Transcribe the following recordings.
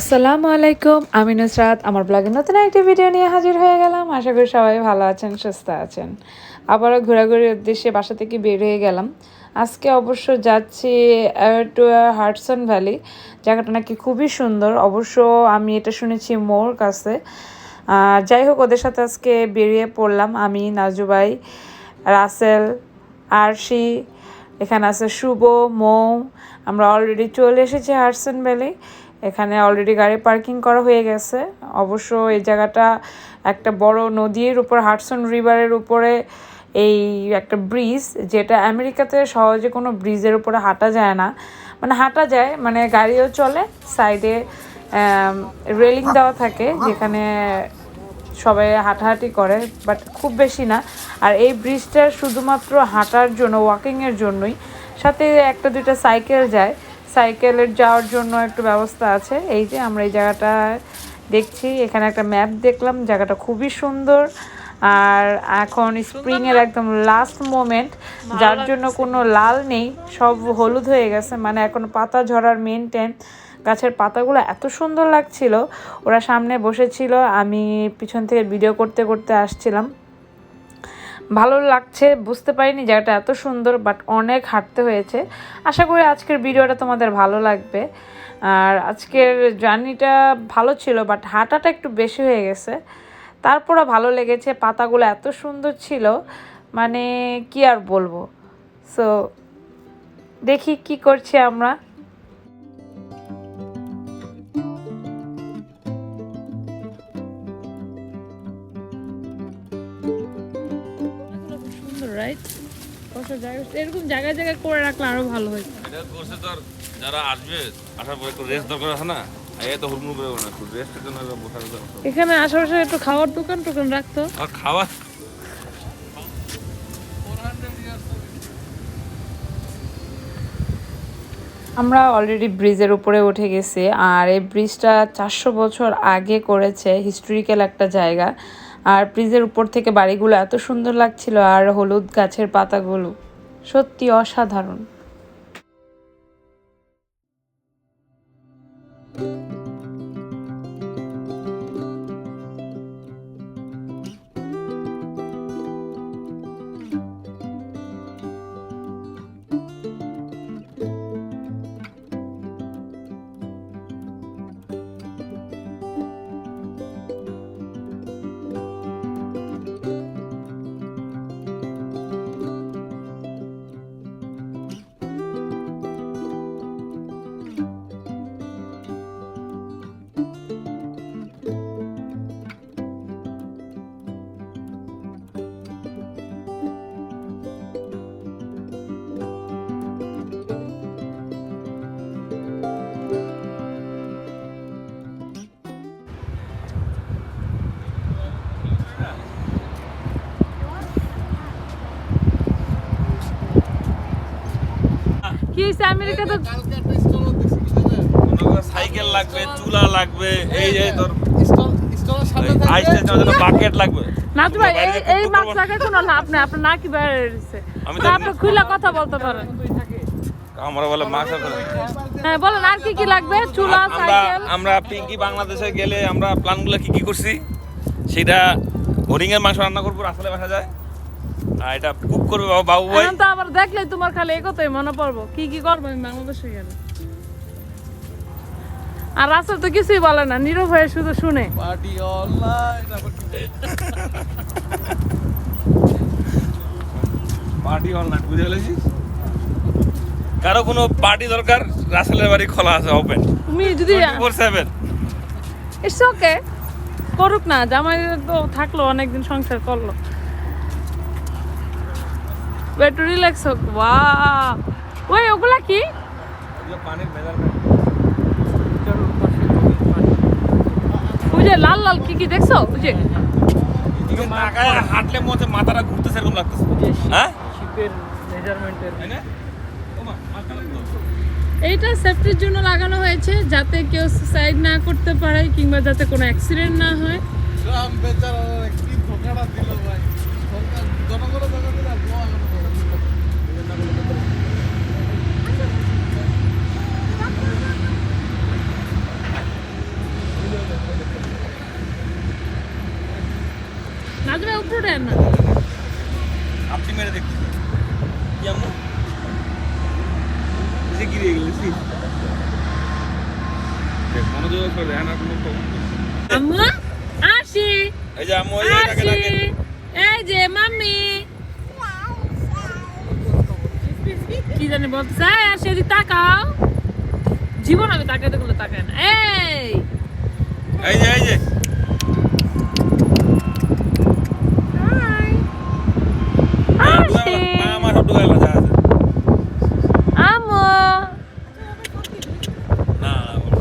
আসসালামু আলাইকুম, আমি নুসরাত। আমার ব্লগে নতুন একটি ভিডিও নিয়ে হাজির হয়ে গেলাম। আশা করি সবাই ভালো আছেন, সুস্থ আছেন। আবারও ঘোরাঘুরির উদ্দেশ্যে বাসা থেকে বের হয়ে গেলাম। আজকে অবশ্য যাচ্ছি টু হার্টসন ভ্যালি জায়গাটা নাকি খুবই সুন্দর। অবশ্য আমি এটা শুনেছি মোর কাছে। যাই হোক, ওদের সাথে আজকে বেরিয়ে পড়লাম আমি নাজুবাই রাসেল, আরশি, এখানে আছে শুভ, মৌ। আমরা অলরেডি চলে এসেছি হার্সন ভ্যালি এখানে অলরেডি গাড়ি পার্কিং করা হয়ে গেছে। অবশ্য এই জায়গাটা একটা বড় নদীর উপর হাটসন রিভারের উপরে এই একটা ব্রিজ যেটা আমেরিকাতে সহজে কোনো ব্রিজের উপরে হাঁটা যায় না। মানে হাঁটা যায় মানে গাড়িও চলে সাইডে রেলিং দেওয়া থাকে, যেখানে সবাই হাঁটাহাঁটি করে বাট খুব বেশি না। আর এই ব্রিজটা শুধুমাত্র হাঁটার জন্য ওয়াকিংয়ের জন্যই, সাথে একটা দুইটা সাইকেল যায়। সাইকেলের যাওয়ার জন্য একটু ব্যবস্থা আছে। এই যে আমরা এই জায়গাটা দেখছি এখানে একটা ম্যাপ দেখলাম জায়গাটা খুবই সুন্দর। আর এখন স্প্রিংয়ের একদম লাস্ট মোমেন্ট যার জন্য কোনো লাল নেই সব হলুদ হয়ে গেছে। মানে এখন পাতা ঝরার মেন টাইম গাছের পাতাগুলো এত সুন্দর লাগছিল। ওরা সামনে বসেছিল আমি পিছন থেকে ভিডিও করতে করতে আসছিলাম। ভালো লাগছে, বুঝতে পারিনি জায়গাটা এত সুন্দর বাট অনেক হাঁটতে হয়েছে। আশা করি আজকের ভিডিওটা তোমাদের ভালো লাগবে। আর আজকের জার্নিটা ভালো ছিল বাট হাঁটাটা একটু বেশি হয়ে গেছে। তারপরও ভালো লেগেছে, পাতাগুলো এত সুন্দর ছিল মানে কি আর বলব? সো দেখি কি করছি আমরা। এরকম জায়গায় জায়গায় করে রাখলে আরও ভালো হয়। এটা করছে তোর যারা আসবে আসার পরে একটু রেস্ট দরকার আছে না? এই তো হুড়মুড় করে না একটু রেস্টের জন্য বসার দরকার এখানে আশেপাশে একটু খাওয়ার দোকান টোকান রাখতো। আর খাওয়া আমরা অলরেডি ব্রিজের উপরে উঠে গেছি আর এই ব্রিজটা চারশো বছর আগে করেছে হিস্টোরিক্যাল একটা জায়গা। আর ব্রিজের উপর থেকে বাড়িগুলো এত সুন্দর লাগছিল আর হলুদ গাছের পাতাগুলো। সত্যি অসাধারণ। কি হয়েছে আমেরিকাতে সাইকেল লাগবে চুলা লাগবে এই যে তোর আইসের জন্য বাকেট লাগবে। না ভাই এই এই cook মাছ করব। লাগাই কোনো লাভ নেই আপনার না বাইরে রয়েছে। তো- আপনি খুলে কথা বলতে পারেন। আমরা বলে মাছ হ্যাঁ বলেন আর কি কি লাগবে? চুলা সাইকেল? আমরা পিঙ্কি বাংলাদেশে গেলে আমরা প্ল্যানগুলো কি কি করছি? সেটা হরিঙের মাংস রান্না করব আসলে বাসা যায়। আর এটা কুক করবে বাবু বাবু ভাই এখন তো আবার দেখলে তোমার খালি এই কথাই মনে পড়ব। কি কি করব আমি বাংলাদেশে গেলে? আর রাসেল তো কিছুই বলে না নীরব হয়ে শুধু শুনে। পার্টি অনলাইন বুঝে ফেলেছিস কারও কোনো পার্টি দরকার রাসেলের বাড়ি খোলা আছে ওপেন তুমি যদি ফোর সেভেন ইটস ওকে করুক না জামাই তো থাকল অনেকদিন সংসার করল। একটু রিল্যাক্স হোক বা ওই ওগুলা কি? পানির মেজারমেন্ট লাল লাল কি কি দেখছ? ওই যে এদিকে তাকায় হাঁটলে মধ্যে মাথাটা ঘুরতেছে এরকম লাগতেছে। হ্যাঁ? শিপের মেজারমেন্টের। এইটা সেফটির জন্য লাগানো হয়েছে যাতে কেউ সুসাইড না করতে পারে কিংবা যাতে কোনো অ্যাক্সিডেন্ট না হয় গ্রাম বেচারা কি ধোকাটা দিল ভাই সরকার জনগণের ধোকা দিল আর গোয়া ভাই উপরে না আপনি মেরে দেখতে কি আম্মু? সে গিরে গেলেছি দেখ মনোযোগ করে দেখেন আর কোনো আম্মু আসি। এই যে আম্মু এই যে ডাকে ডাকে এই যে মাম্মি। কি জানি বলতেছে এই আসি এদিক তাকাও। জীবন আমি তাকাইতে গেলে তাকাই না। এই। এই যে এই যে আসি মা আমার সব ঢুকাইলা যা আছে আম্মু না না বলো।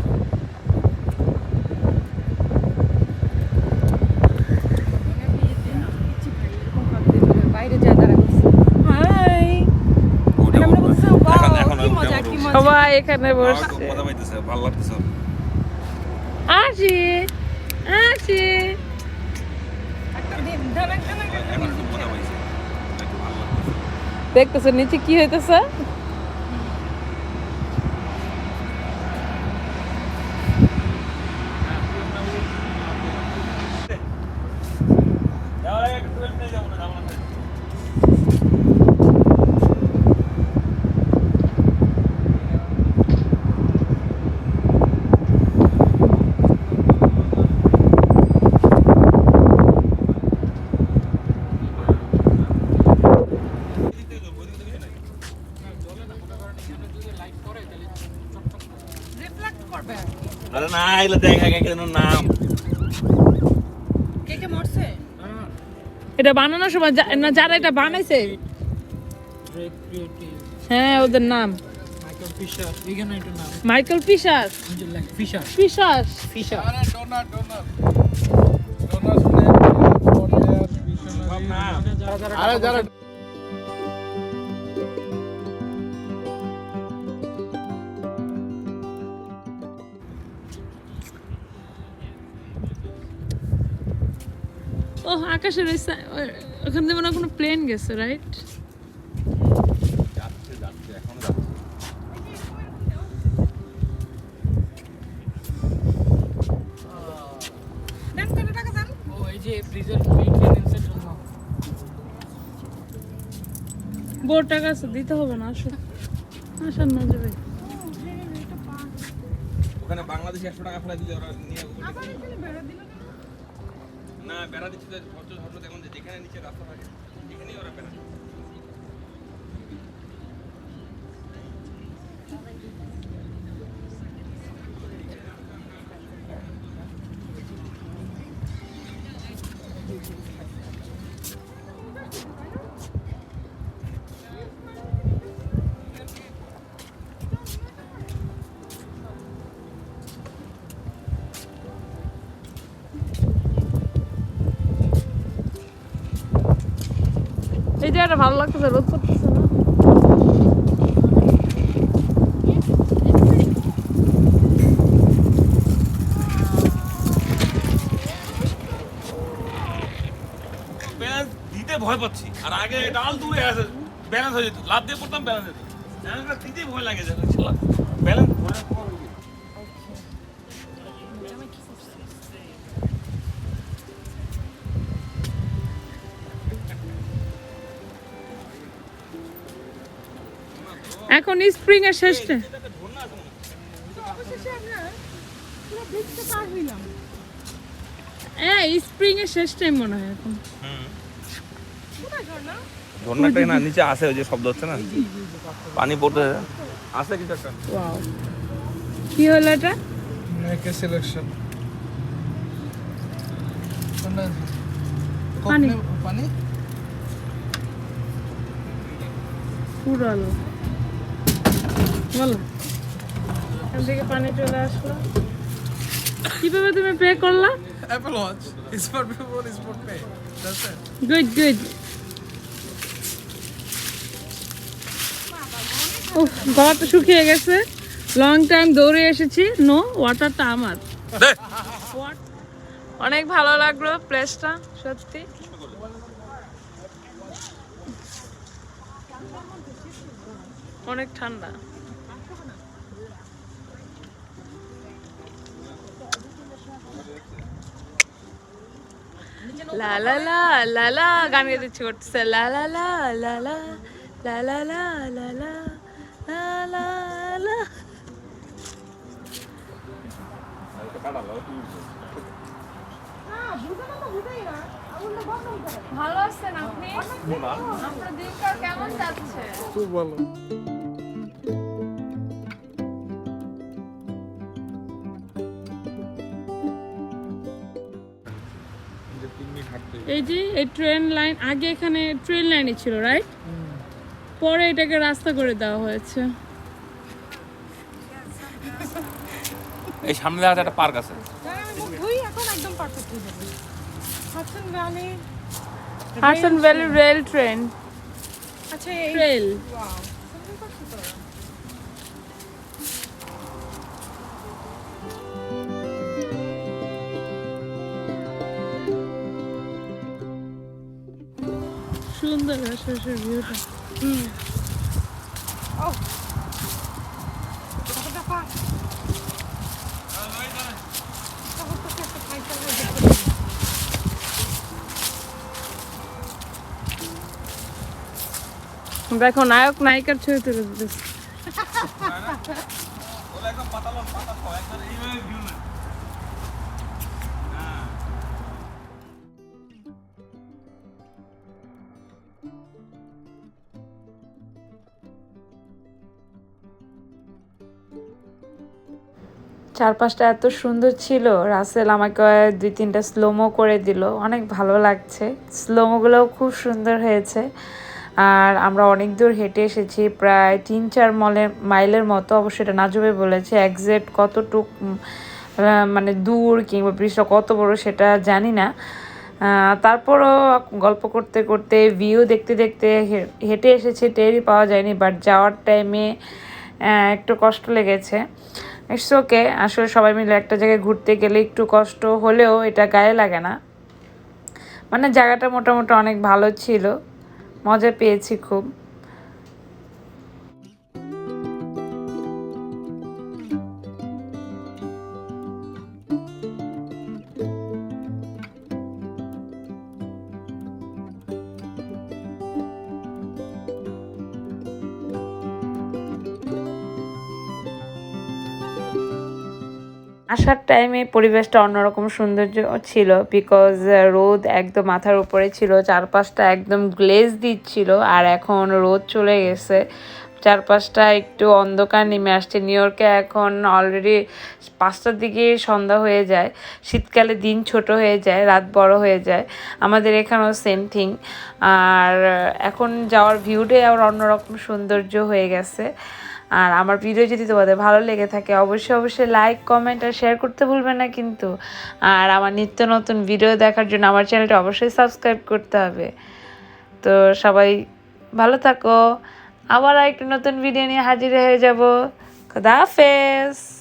বাইরে যা দাঁড়া করছে হাই ওটা আমরা বলব। বলছি, wow, এখন- এখন কি ওটা মজা, বলব। কি মজা। সবাই এখানে বসছে মজা পাইতেছে ভালো লাগতেছে আসি আসি। লাগতেছে। দেখতেছো নিচে কি হইতেছে যাওয়ার আগে একটু টুয়েলভ নিয়ে যাব না যাব না রিফ্লেক্ট করবে এগুলো দেখা কেন নাম। কে কে মরছে? এটা বানানোর সময় না যারা এটা বানাইছে? হ্যাঁ ওদের নাম। Michael Fisher Fisher. Fisher Fisher. আরে যারা ও আকাশের ওই ওখান থেকে মনে হয় কোনো প্লেন গেছে রাইট বোর টাকা আছে দিতে হবে না আসো। আসেন না যাবে। ওখানে বাংলাদেশে একশো টাকা ফেলা দিলে ওরা নিয়ে না, বেড়া দিচ্ছে ভদ্র ভদ্র দেখুন যেখানে নিচে রাস্তা থাকে, সেখানেই ওরা বেড়া Thank এই জায়গাটা ভালো লাগতেছে, রোদ করতেছে না। ভয় পাচ্ছি। আর আগে ডাল দূরে আছে ব্যালেন্স হয়ে যেত। লাভ দিয়ে পড়তাম ব্যালেন্স যেত। ব্যালেন্সটা দিতেই ভয় লাগে ব্যালেন্স এখন স্প্রিং এর শেষটা হ্যাঁ স্প্রিং এর শেষ টাইম মনে হয় এখন। না নিচে আসে ওই যে শব্দ হচ্ছে না? পানি পড়তে আসে কিছু একটা? ওয়াও কি হলো এটা? মেকে সিলেকশন পানি। পানি? পুরো আলো বলো। এখান থেকে পানি চলে আসলো। কীভাবে তুমি পে করলা? Apple Watch smart phone smart pay that's it good good উফ গলাটা শুকিয়ে গেছে। লং টাইম দৌড়ে এসেছি। নো ওয়াটারটা আমার। অনেক ভালো লাগল প্লেসটা সত্যি। অনেক ঠান্ডা। লা লা লা লা লা গান গাইতে ইচ্ছে করতেছে লা লা লা লা লা লা লা লা লা লা লা লা লা ভালো আছেন আপনি আপনার দিনকাল কেমন যাচ্ছে খুব ভালো এই যে এই ট্রেন লাইন আগে এখানে ট্রেন লাইনই ছিল রাইট পরে এটাকে রাস্তা করে দেওয়া হয়েছে। এই সামনে দেখা যাচ্ছে একটা পার্ক আছে। এখন একদম পারফেক্ট হয়ে যাবে। হাসন ভ্যালি রেল ট্রেন আচ্ছা এই ট্রেল ওয়াও সুন্দর আশেপাশের দেখো নায়ক নায়িকার ছবি তুলে দিতেছে চারপাশটা এত সুন্দর ছিল। রাসেল আমাকে দুই তিনটা স্লোমো করে দিল। অনেক ভালো লাগছে। স্লোমোগুলোও খুব সুন্দর হয়েছে। আর আমরা অনেক দূর হেঁটে এসেছি। প্রায় তিন চার মলের মাইলের মতো। অবশ্যই এটা নাজবে বলেছে। একজ্যাক্ট কতটুক মানে দূর কিংবা বৃষ্টি কত বড় সেটা জানি না। তারপরও গল্প করতে করতে ভিউ দেখতে দেখতে হেঁটে এসেছে। টেরই পাওয়া যায়নি বাট যাওয়ার টাইমে একটু কষ্ট লেগেছে। ইটস ওকে আসলে সবাই মিলে একটা জায়গায় ঘুরতে গেলে একটু কষ্ট হলেও এটা গায়ে লাগে না। মানে জায়গাটা মোটামুটি অনেক ভালো ছিল। মজা পেয়েছি খুব। আসার টাইমে পরিবেশটা অন্যরকম সৌন্দর্য ছিল বিকজ রোদ একদম মাথার উপরে ছিল, চারপাশটা একদম গ্লেজ দিচ্ছিল আর এখন রোদ চলে গেছে। চারপাশটা একটু অন্ধকার নেমে আসছে। নিউ ইয়র্কে এখন অলরেডি পাঁচটার দিকে সন্ধ্যা হয়ে যায়, শীতকালে দিন ছোট হয়ে যায়, রাত বড় হয়ে যায়। আমাদের এখানেও সেম থিং আর এখন যাওয়ার ভিউটাই আবার অন্যরকম সৌন্দর্য হয়ে গেছে। আর আমার ভিডিও যদি তোমাদের ভালো লেগে থাকে, অবশ্যই অবশ্যই লাইক কমেন্ট আর শেয়ার করতে ভুলবে না কিন্তু। আর আমার নিত্য নতুন ভিডিও দেখার জন্য আমার চ্যানেলটা অবশ্যই সাবস্ক্রাইব করতে হবে। তো সবাই ভালো থাকো। আবার একটা নতুন ভিডিও নিয়ে হাজির হয়ে যাব। খোদা হাফেজ।